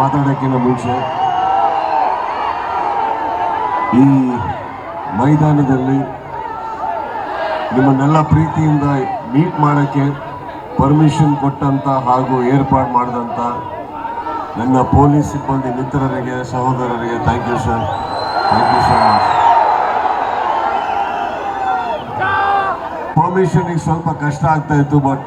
ಮಾತಾಡೋಕ್ಕಿಂತ ಮುಂಚೆ ಈ ಮೈದಾನದಲ್ಲಿ ನಿಮ್ಮನ್ನೆಲ್ಲ ಪ್ರೀತಿಯಿಂದ ಮೀಟ್ ಮಾಡೋಕ್ಕೆ ಪರ್ಮಿಷನ್ ಕೊಟ್ಟಂತ ಹಾಗೂ ಏರ್ಪಾಡು ಮಾಡಿದಂಥ ನನ್ನ ಪೊಲೀಸ್ ಸಿಬ್ಬಂದಿ ಮಿತ್ರರಿಗೆ, ಸಹೋದರರಿಗೆ thank you sir thank you so much ಪರ್ಮಿಷನಿಗೆ ಸ್ವಲ್ಪ ಕಷ್ಟ ಆಗ್ತಾ ಇತ್ತು ಬಟ್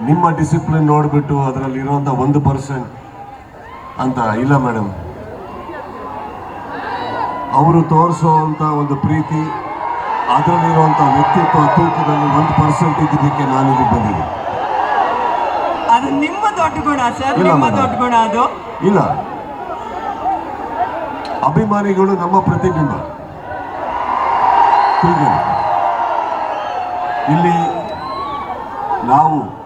ನಿಮ್ಮ ಡಿಸಿಪ್ಲಿನ್ ನೋಡಿಬಿಟ್ಟು ಅದರಲ್ಲಿ ಇರುವಂಥ ಒಂದು ಪರ್ಸೆಂಟ್ ಅಂತ ಇಲ್ಲ ಮೇಡಮ್ ಅವರು ತೋರಿಸುವಂಥ ಒಂದು ಪ್ರೀತಿ ಅದರಲ್ಲಿರುವಂಥ ವ್ಯಕ್ತಿತ್ವ ತೂಕದಲ್ಲಿ ಒಂದು ಪರ್ಸೆಂಟ್ ಇದ್ದಿದ್ದಕ್ಕೆ ನಾನು ಇಲ್ಲಿ ಬಂದಿದ್ದೀನಿ. ಅದು ನಿಮ್ಮ ದೊಡ್ಡ ಗುಣ ಸರ್ ನಿಮ್ಮ. ದೊಡ್ಡ ಗುಣ ಅದು. ಇಲ್ಲ. ಅಭಿಮಾನಿಗಳು ನಮ್ಮ ಪ್ರತಿಬಿಂಬ. ಇಲ್ಲಿ ನಾವು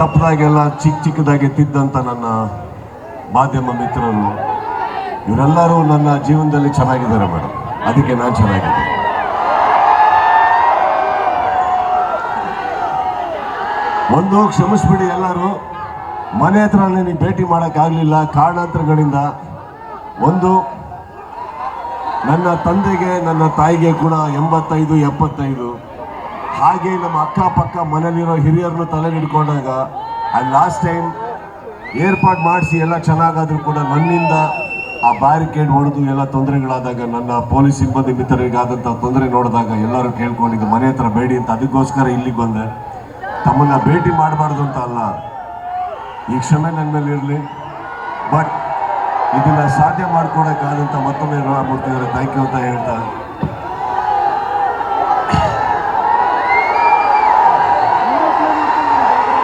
ತಪ್ಪದಾಗೆಲ್ಲ ಚಿಕ್ಕ ಚಿಕ್ಕದಾಗಿ ತಿದ್ದಂಥ ನನ್ನ ಮಾಧ್ಯಮ ಮಿತ್ರರು, ಇವರೆಲ್ಲರೂ ನನ್ನ ಜೀವನದಲ್ಲಿ ಚೆನ್ನಾಗಿದ್ದಾರೆ ಮೇಡಮ್. ಅದಕ್ಕೆ ನಾನು ಚೆನ್ನಾಗಿದ್ದೀನಿ. ಒಂದು ಕ್ಷಮಿಸ್ಬಿಡಿ ಎಲ್ಲರೂ. ಮನೆ ಹತ್ರ ನನಗೆ ಭೇಟಿ ಮಾಡೋಕ್ಕಾಗಲಿಲ್ಲ. ಕಾರಣಾಂತರಗಳಿಂದ ಒಂದು, ನನ್ನ ತಂದೆಗೆ ನನ್ನ ತಾಯಿಗೆ ಕೂಡ ಎಂಬತ್ತೈದು, ಎಪ್ಪತ್ತೈದು. ಹಾಗೆ ನಮ್ಮ ಅಕ್ಕಪಕ್ಕ ಮನೇಲಿರೋ ಹಿರಿಯರನ್ನು ತಲೆ ಹಿಡ್ಕೊಂಡಾಗ ಅಲ್ಲಿ ಲಾಸ್ಟ್ ಟೈಮ್ ಏರ್ಪಾಡು ಮಾಡಿಸಿ ಎಲ್ಲ ಚೆನ್ನಾಗಾದರೂ ಕೂಡ ನನ್ನಿಂದ ಆ ಬ್ಯಾರಿಕೇಡ್ ಹೊಡೆದು ಎಲ್ಲ ತೊಂದರೆಗಳಾದಾಗ ನನ್ನ ಪೊಲೀಸ್ ಸಿಬ್ಬಂದಿ ಮಿತ್ರರಿಗಾದಂಥ ತೊಂದರೆ ನೋಡಿದಾಗ ಎಲ್ಲರೂ ಕೇಳ್ಕೊಂಡಿದ್ದು, ಮನೆ ಹತ್ರ ಬೇಡಿ ಅಂತ. ಅದಕ್ಕೋಸ್ಕರ ಇಲ್ಲಿಗೆ ಬಂದೆ. ತಮ್ಮನ್ನ ಭೇಟಿ ಮಾಡಬಾರ್ದು ಅಂತ ಅಲ್ಲ, ಈ ಕ್ಷಮೆ ನನ್ನ ಮೇಲೆ ಇರಲಿ. ಬಟ್ ಇದನ್ನ ಸಾಧ್ಯ ಮಾಡ್ಕೊಡಕ್ಕಾದಂತ ಮತ್ತೊಮ್ಮೆ ರಾಮಮೂರ್ತಿಯವರ ಥ್ಯಾಂಕ್ ಯು ಅಂತ ಹೇಳ್ತಾ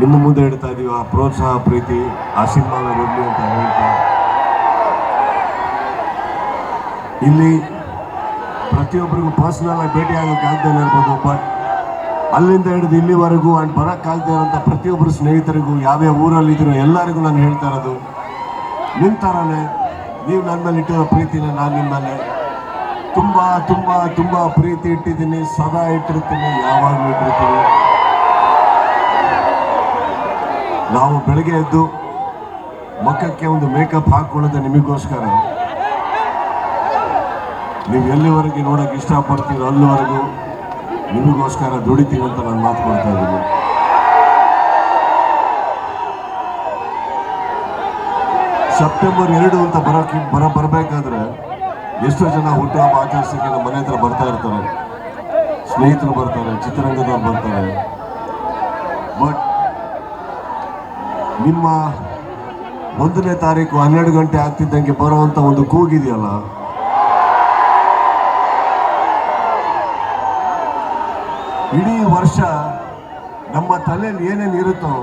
ನಿಮ್ಮ ಮುಂದೆ ಇಡ್ತಾ ಇದ್ದೀವಿ ಆ ಪ್ರೋತ್ಸಾಹ, ಪ್ರೀತಿ, ಆ ಸಿನಿಮಾವೇ ಇರಲಿ ಅಂತ ಹೇಳ್ತಾ. ಇಲ್ಲಿ ಪ್ರತಿಯೊಬ್ಬರಿಗೂ ಪರ್ಸನಲ್ ಆಗಿ ಭೇಟಿ ಆಗೋಕೆ ಆಗದೆ ಇರ್ಬೋದು ಬಟ್ ಅಲ್ಲಿಂದ ಹಿಡಿದು ಇಲ್ಲಿವರೆಗೂ ಅಂಡ್ ಬರೋಕ್ಕಾಗದೆ ಇರೋಂಥ ಪ್ರತಿಯೊಬ್ಬರು ಸ್ನೇಹಿತರಿಗೂ ಯಾವ್ಯಾವ ಊರಲ್ಲಿ ಇದ್ದೀರೋ ಎಲ್ಲರಿಗೂ ನಾನು ಹೇಳ್ತಾ ಇರೋದು ನಿಮ್ಮ ಥರನೇ ನೀವು ನನ್ನ ಮೇಲೆ ಇಟ್ಟಿರೋ ಪ್ರೀತಿನ ನಾನು ನಿಮ್ಮ ಮೇಲೆ ತುಂಬ ತುಂಬ ತುಂಬ ಪ್ರೀತಿ ಇಟ್ಟಿದ್ದೀನಿ, ಸದಾ ಇಟ್ಟಿರ್ತೀನಿ, ಯಾವಾಗಲೂ ಇಟ್ಟಿರ್ತೀನಿ. ನಾವು ಬೆಳಗ್ಗೆ ಎದ್ದು ಮುಖಕ್ಕೆ ಒಂದು ಮೇಕಪ್ ಹಾಕೊಳ್ಳೋದು ನಿಮಗೋಸ್ಕರ. ನೀವು ಎಲ್ಲಿವರೆಗೆ ನೋಡೋಕೆ ಇಷ್ಟಪಡ್ತೀರೋ ಅಲ್ಲಿವರೆಗೂ ನಿಮಗೋಸ್ಕರ ದುಡಿತೀವಿ ಅಂತ ನಾನು ಮಾತು ಕೊಡ್ತಾ ಇದ್ದೀನಿ. ಸೆಪ್ಟೆಂಬರ್ ಎರಡು ಅಂತ ಬರೋಕ್ಕೆ ಬರ, ಬರಬೇಕಾದ್ರೆ ಎಷ್ಟೋ ಜನ ಹುಟ್ಟುಹಬ್ಬ ಆಚರಿಸೋಕ್ಕೆ ನಮ್ಮ ಮನೆ ಹತ್ರ ಬರ್ತಾ ಇರ್ತಾರೆ. ಸ್ನೇಹಿತರು ಬರ್ತಾರೆ, ಚಿತ್ರರಂಗದವ್ರು ಬರ್ತಾರೆ. ಬಟ್ ನಿಮ್ಮ ಒಂದನೇ ತಾರೀಕು ಹನ್ನೆರಡು ಗಂಟೆ ಆಗ್ತಿದ್ದಂಗೆ ಬರುವಂತ ಒಂದು ಕೂಗಿದೆಯಲ್ಲ? ಇಡೀ ವರ್ಷ ನಮ್ಮ ತಲೆಯಲ್ಲಿ ಏನೇನು ಇರುತ್ತೋ,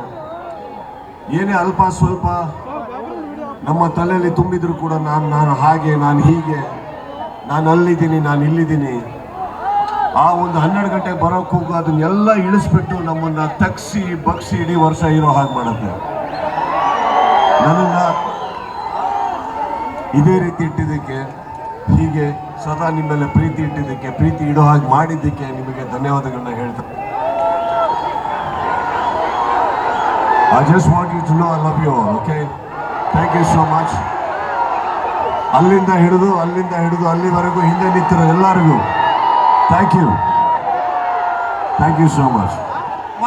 ಏನೇ ಅಲ್ಪ ಸ್ವಲ್ಪ ನಮ್ಮ ತಲೆಯಲ್ಲಿ ತುಂಬಿದ್ರು ಕೂಡ ನಾನು ನಾನು ಹಾಗೆ, ನಾನು ಹೀಗೆ, ನಾನು ಅಲ್ಲಿದ್ದೀನಿ, ನಾನು ಇಲ್ಲಿದ್ದೀನಿ. ಆ ಒಂದು ಹನ್ನೆರಡು ಗಂಟೆಗೆ ಬರೋ ಕೂಗು ಅದನ್ನೆಲ್ಲ ಇಳಿಸ್ಬಿಟ್ಟು ನಮ್ಮನ್ನು ತಗ್ಸಿ, ಬಗ್ಸಿ ಇಡೀ ವರ್ಷ ಇರೋ ಹಾಗೆ ಮಾಡುತ್ತೆ. ನನ್ನನ್ನ ಇದೇ ರೀತಿ ಇಟ್ಟಿದ್ದಕ್ಕೆ ಹೀಗೆ ಸದಾ ನಿಮ್ಮೆಲ್ಲ ಪ್ರೀತಿ ಇಟ್ಟಿದ್ದಕ್ಕೆ, ಪ್ರೀತಿ ಇಡೋ ಹಾಗೆ ಮಾಡಿದ್ದಕ್ಕೆ ನಿಮಗೆ ಧನ್ಯವಾದಗಳನ್ನ ಹೇಳ್ತಾರೆ I just want you to know I love you okay thank you so much ಅಲ್ಲಿಂದ ಹಿಡಿದು ಅಲ್ಲಿಂದ ಹಿಡಿದು, ಅಲ್ಲಿವರೆಗೂ ಹಿಂದೆ ನಿಂತಿರೋ ಎಲ್ಲರಿಗೂ thank you thank you so much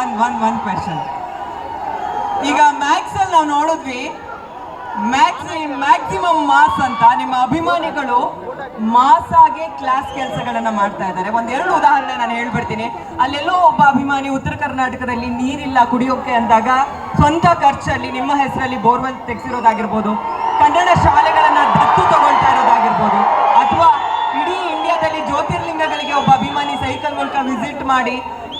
one one one question ಈಗ ಮ್ಯಾಕ್ಸ್ ನಾವು ನೋಡಿದ್ವಿ ಮ್ಯಾಕ್ಸಿ ಮ್ಯಾಕ್ಸಿಮಮ್ ಮಾಸ್ ಅಂತ ನಿಮ್ಮ ಅಭಿಮಾನಿಗಳು ಮಾಸ್ ಆಗಿ ಕ್ಲಾಸ್ ಕೆಲಸಗಳನ್ನ ಮಾಡ್ತಾ ಇದ್ದಾರೆ. ಒಂದೆರಡು ಉದಾಹರಣೆ ನಾನು ಹೇಳ್ಬಿಡ್ತೀನಿ. ಅಲ್ಲೆಲ್ಲೋ ಒಬ್ಬ ಅಭಿಮಾನಿ ಉತ್ತರ ಕರ್ನಾಟಕದಲ್ಲಿ ನೀರಿಲ್ಲ, ಕುಡಿಯೋಕೆ ಅಂದಾಗ ಸ್ವಂತ ಖರ್ಚಲ್ಲಿ, ನಿಮ್ಮ ಹೆಸರಲ್ಲಿ ಬೋರ್ವೆಲ್ ತೆಗೆಸಿರೋದಾಗಿರ್ಬೋದು, ಕನ್ನಡ ಶಾಲೆಗಳನ್ನ ದತ್ತು ತಗೊಳ್ತಾ ಇರೋದಾಗಿರ್ಬೋದು, ಅಥವಾ ಇಡೀ ಇಂಡಿಯಾದಲ್ಲಿ ಜ್ಯೋತಿರ್ಲಿಂಗಗಳಿಗೆ ಒಬ್ಬ ಅಭಿಮಾನಿ ಸೈಕಲ್ ಮೂಲಕ ವಿಸಿಟ್ ಮಾಡಿ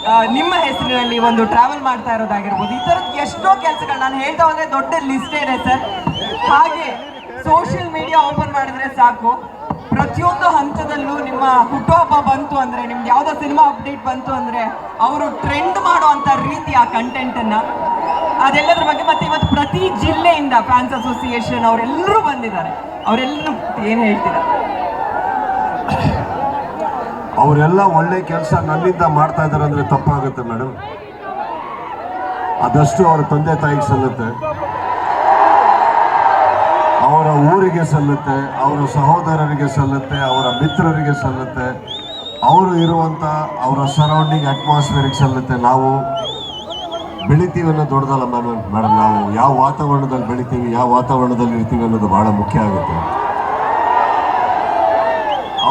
ನಿಮ್ಮ ಹೆಸರಿನಲ್ಲಿ ಒಂದು ಟ್ರಾವೆಲ್ ಮಾಡ್ತಾ ಇರೋದಾಗಿರ್ಬೋದು. ಈ ಥರದ ಎಷ್ಟೋ ಕೆಲಸಗಳು ನಾನು ಹೇಳ್ತಾ ಹೋದ್ರೆ ದೊಡ್ಡ ಲಿಸ್ಟ್ ಇದೆ ಸರ್. ಹಾಗೆ ಸೋಷಿಯಲ್ ಮೀಡಿಯಾ ಓಪನ್ ಮಾಡಿದ್ರೆ ಸಾಕು. ಪ್ರತಿಯೊಂದು ಹಂತದಲ್ಲೂ ನಿಮ್ಮ ಹುಟ್ಟುಹಬ್ಬ ಬಂತು ಅಂದ್ರೆ, ನಿಮ್ದು ಯಾವುದೋ ಸಿನಿಮಾ ಅಪ್ಡೇಟ್ ಬಂತು ಅಂದ್ರೆ, ಅವರು ಟ್ರೆಂಡ್ ಮಾಡುವಂತ ರೀತಿ ಆ ಕಂಟೆಂಟ್ ಅನ್ನ. ಅದೆಲ್ಲದ್ರ ಬಗ್ಗೆ ಮತ್ತೆ ಇವತ್ತು ಪ್ರತಿ ಜಿಲ್ಲೆಯಿಂದ ಫ್ಯಾನ್ಸ್ ಅಸೋಸಿಯೇಷನ್ ಅವರೆಲ್ಲರೂ ಬಂದಿದ್ದಾರೆ. ಅವರೆಲ್ಲರೂ ಏನು ಹೇಳ್ತೀರಾ? ಅವರೆಲ್ಲ ಒಳ್ಳೆ ಕೆಲಸ ನನ್ನಿಂದ ಮಾಡ್ತಾ ಇದ್ದಾರೆ ಅಂದ್ರೆ ತಪ್ಪಾಗುತ್ತೆ ಮೇಡಮ್. ಅದಷ್ಟು ಅವರ ತಂದೆ ತಾಯಿಗೆ ಸಲ್ಲುತ್ತೆ. ಅವರ ಊರಿಗೆ ಸಲ್ಲುತ್ತೆ, ಅವರ ಸಹೋದರರಿಗೆ ಸಲ್ಲುತ್ತೆ, ಅವರ ಮಿತ್ರರಿಗೆ ಸಲ್ಲುತ್ತೆ. ಅವರು ಇರುವಂತ ಅವರ ಸರೌಂಡಿಂಗ್ ಅಟ್ಮಾಸ್ಫಿಯರಿಗೆ ಸಲ್ಲುತ್ತೆ. ನಾವು ಬೆಳಿತೀವಿ ಅನ್ನೋದು ದೊಡ್ಡದಲ್ಲ ಮೇಡಮ್ ಮೇಡಮ್, ನಾವು ಯಾವ ವಾತಾವರಣದಲ್ಲಿ ಬೆಳಿತೀವಿ, ಯಾವ ವಾತಾವರಣದಲ್ಲಿ ಇರ್ತೀವಿ ಅನ್ನೋದು ಬಹಳ ಮುಖ್ಯ ಆಗುತ್ತೆ.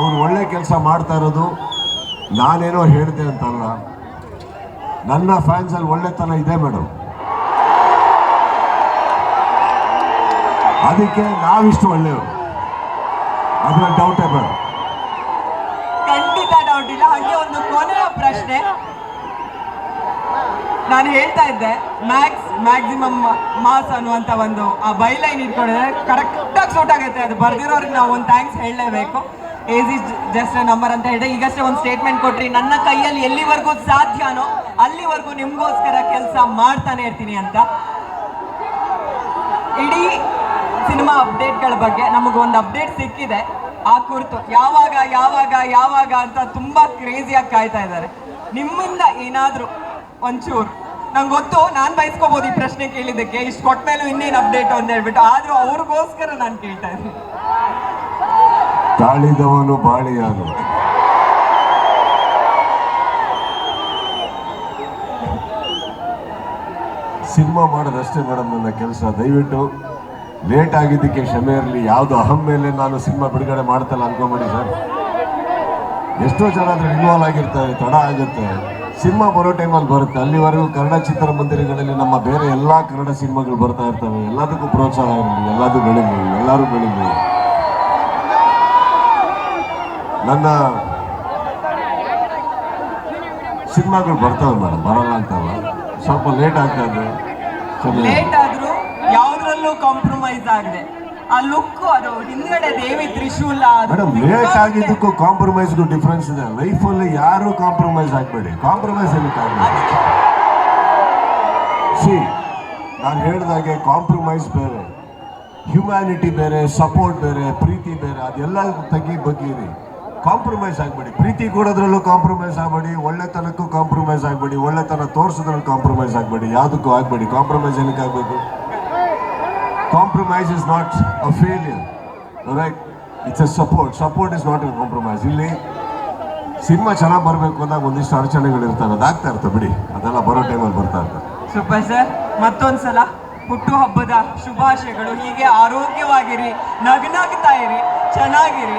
ಅವ್ರು ಒಳ್ಳೆ ಕೆಲಸ ಮಾಡ್ತಾ ಇರೋದು ನಾನೇನೋ ಹೇಳಿದೆ ಅಂತಲ್ಲ. ನನ್ನ ಫ್ಯಾನ್ಸಲ್ಲಿ ಒಳ್ಳೆತನ ಇದೆ ಮೇಡಮ್. ಅದಕ್ಕೆ ನಾವಿಷ್ಟು ಒಳ್ಳೆಯವರು. ಅದರ ಡೌಟೇ ಬೇಡ. ಖಂಡಿತ ಡೌಟ್ ಇಲ್ಲ. ಹಾಗೆ ಒಂದು ಕೊನೆಯ ಪ್ರಶ್ನೆ. ನಾನು ಹೇಳ್ತಾ ಇದ್ದೆ ಮ್ಯಾಕ್ಸ್ ಮ್ಯಾಕ್ಸಿಮಮ್ ಮಾಸ್ ಅನ್ನುವಂತ ಒಂದು, ಆ ಬೈಲೈನ್ ಇಟ್ಕೊಂಡಿದ್ರೆ ಕರೆಕ್ಟಾಗಿ ಸೂಟ್ ಆಗುತ್ತೆ. ಅದು ಬರ್ದಿರೋರಿಗೆ ನಾವು ಒಂದು ಥ್ಯಾಂಕ್ಸ್ ಹೇಳಲೇಬೇಕು. ಏಜ್ ಇಸ್ ಜಸ್ಟ್ ನಂಬರ್ ಅಂತ ಹೇಳಿದೆ ಈಗಷ್ಟೇ ಒಂದು ಸ್ಟೇಟ್ಮೆಂಟ್ ಕೊಟ್ರಿ. ನನ್ನ ಕೈಯಲ್ಲಿ ಎಲ್ಲಿವರೆಗೂ ಸಾಧ್ಯನೋ ಅಲ್ಲಿವರೆಗೂ ನಿಮಗೋಸ್ಕರ ಕೆಲಸ ಮಾಡ್ತಾನೆ ಇರ್ತೀನಿ ಅಂತ. ಇಡೀ ಸಿನಿಮಾ ಅಪ್ಡೇಟ್ಗಳ ಬಗ್ಗೆ ನಮಗೊಂದು ಅಪ್ಡೇಟ್ ಸಿಕ್ಕಿದೆ. ಆ ಕುರಿತು ಯಾವಾಗ ಯಾವಾಗ ಯಾವಾಗ ಅಂತ ತುಂಬಾ ಕ್ರೇಜಿಯಾಗಿ ಕಾಯ್ತಾ ಇದ್ದಾರೆ. ನಿಮ್ಮಿಂದ ಏನಾದರೂ ಒಂಚೂರು ನಂಗೆ ಗೊತ್ತು, ನಾನು ಬಯಸ್ಕೋಬೋದು ಈ ಪ್ರಶ್ನೆ ಕೇಳಿದ್ದಕ್ಕೆ. ಇಷ್ಟು ಕೊಟ್ಟ ಮೇಲೂ ಇನ್ನೇನು ಅಪ್ಡೇಟ್ ಅಂತ ಹೇಳ್ಬಿಟ್ಟು. ಆದ್ರೂ ಅವ್ರಿಗೋಸ್ಕರ ನಾನು ಕೇಳ್ತಾ ಇದ್ದೀನಿ. ತಾಳಿದವನು ಬಾಳಿಯಾನು ಸಿನಿಮಾ ಮಾಡೋದಷ್ಟೇ ಮೇಡಮ್ ನನ್ನ ಕೆಲಸ. ದಯವಿಟ್ಟು ಲೇಟ್ ಆಗಿದ್ದಕ್ಕೆ ಕ್ಷಮೆ ಇರಲಿ. ಯಾವುದು ಅಹಂ ಮೇಲೆ ನಾನು ಸಿನಿಮಾ ಬಿಡುಗಡೆ ಮಾಡ್ತಲ್ಲ ಅನ್ಕೊಂಬೇಡಿ ಸರ್. ಎಷ್ಟೋ ಜನ ಅದ್ರ ಇನ್ವಾಲ್ವ್ ಆಗಿರ್ತಾರೆ, ತಡ ಆಗುತ್ತೆ. ಸಿನಿಮಾ ಬರೋ ಟೈಮಲ್ಲಿ ಬರುತ್ತೆ. ಅಲ್ಲಿವರೆಗೂ ಕನ್ನಡ ಚಿತ್ರಮಂದಿರಗಳಲ್ಲಿ ನಮ್ಮ ಬೇರೆ ಎಲ್ಲ ಕನ್ನಡ ಸಿನಿಮಾಗಳು ಬರ್ತಾ ಇರ್ತವೆ. ಎಲ್ಲದಕ್ಕೂ ಪ್ರೋತ್ಸಾಹ ಇರಲಿ. ಎಲ್ಲದೂ ಬೆಳಿಲಿ. ಎಲ್ಲರೂ ಬೆಳೀಲಿ. ನನ್ನ ಸಿನಿಮಾಗಳು ಬರ್ತಾವೆ ಮೇಡಮ್ ಬರಲ್ಲ ಅಂತಲ್ಲ ಸ್ವಲ್ಪ ಲೇಟ್ ಆಗ್ತಾ ಇದೆ. ಕ್ಷಮೆ. ಲೇಟ್ ಆದ್ರೂ ಯಾವ್ದ್ರಲ್ಲೂ ಕಾಂಪ್ರಮೈಸ್ ಆಗದೆ. ಆ ಲುಕ್ ಅದು ಹಿಂದ್ಗಡೆ ದೇವಿ ತ್ರಿಶೂಲ ಮೇಡಮ್ ಲೇಟ್ ಆಗಿದ್ದಕ್ಕೂ ಕಾಂಪ್ರಮೈಸ್ಗೂ ಡಿಫ್ರೆನ್ಸ್ ಇದೆ. ಲೈಫಲ್ಲಿ ಯಾರು ಕಾಂಪ್ರಮೈಸ್ ಆಗಬೇಡಿ. ಕಾಂಪ್ರಮೈಸ್ ಏನಕ್ಕಾಗಲ್ಲ ಸಿ ನಾನು ಹೇಳಿದಾಗೆ ಕಾಂಪ್ರಮೈಸ್ ಬೇರೆ ಹ್ಯುಮ್ಯಾನಿಟಿ ಬೇರೆ ಸಪೋರ್ಟ್ ಬೇರೆ ಪ್ರೀತಿ ಬೇರೆ ಅದೆಲ್ಲ ತೆಗಿ ಬಗ್ಗಿರಿ. ಕಾಂಪ್ರಮೈಸ್ ಆಗಬೇಡಿ. ಪ್ರೀತಿ ಕೊಡೋದ್ರಲ್ಲೂ ಕಾಂಪ್ರಮೈಸ್ ಆಗಬೇಡಿ, ಒಳ್ಳೆತನಕ್ಕೂ ಕಾಂಪ್ರಮೈಸ್ ಆಗಬೇಡಿ, ಒಳ್ಳೆತನ ತೋರಿಸೋದ್ರಲ್ಲಿ ಕಾಂಪ್ರಮೈಸ್ ಆಗಬೇಡಿ. ಯಾವುದಕ್ಕೂ ಆಗಬೇಡಿ. ಕಾಂಪ್ರಮೈಸ್ ಏನಕ್ಕೆ ಆಗಬೇಕು? Compromise is not a failure right it's a support support is not a compromise ಇಲ್ಲಿ ಸಿನಿಮಾ ಚೆನ್ನಾಗಿ ಬರಬೇಕು ಅಂದಾಗ ಒಂದಿಷ್ಟು ಅಡಚಣೆಗಳು ಇರ್ತವೆ ಅದಾಗ್ತಾ ಇರ್ತವೆ, ಬಿಡಿ. ಅದೆಲ್ಲ ಬರೋ ಟೈಮಲ್ಲಿ ಬರ್ತಾ ಇರ್ತದೆ ಸೂಪರ್ ಸರ್ ಮತ್ತೊಂದ್ಸಲ ಹುಟ್ಟು ಹಬ್ಬದ ಶುಭಾಶಯಗಳು. ಹೀಗೆ ಆರೋಗ್ಯವಾಗಿರಿ, ನಗನಾಗ್ತಾ ಇರಿ, ಚೆನ್ನಾಗಿರಿ.